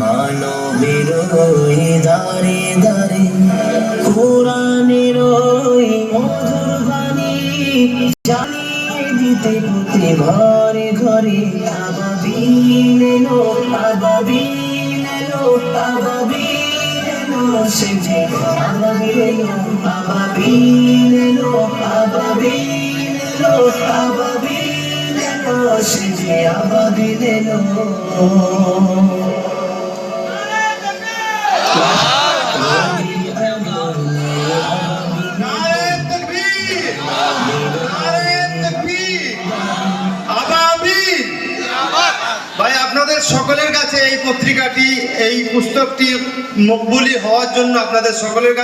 মানবের দারে দারে কোরআনের মধুর বাণী জানিয়ে দিতে প্রতি ঘরে ঘরে আবাবিল আবাবিল আবাবিল এলো সে যে আবাবিল এলো আবাবিল এলো ভাই আপনাদের সকলের কাছে এই পত্রিকাটি এই পুস্তকটি মকবুলি হওয়ার জন্য আপনাদের সকলের কাছে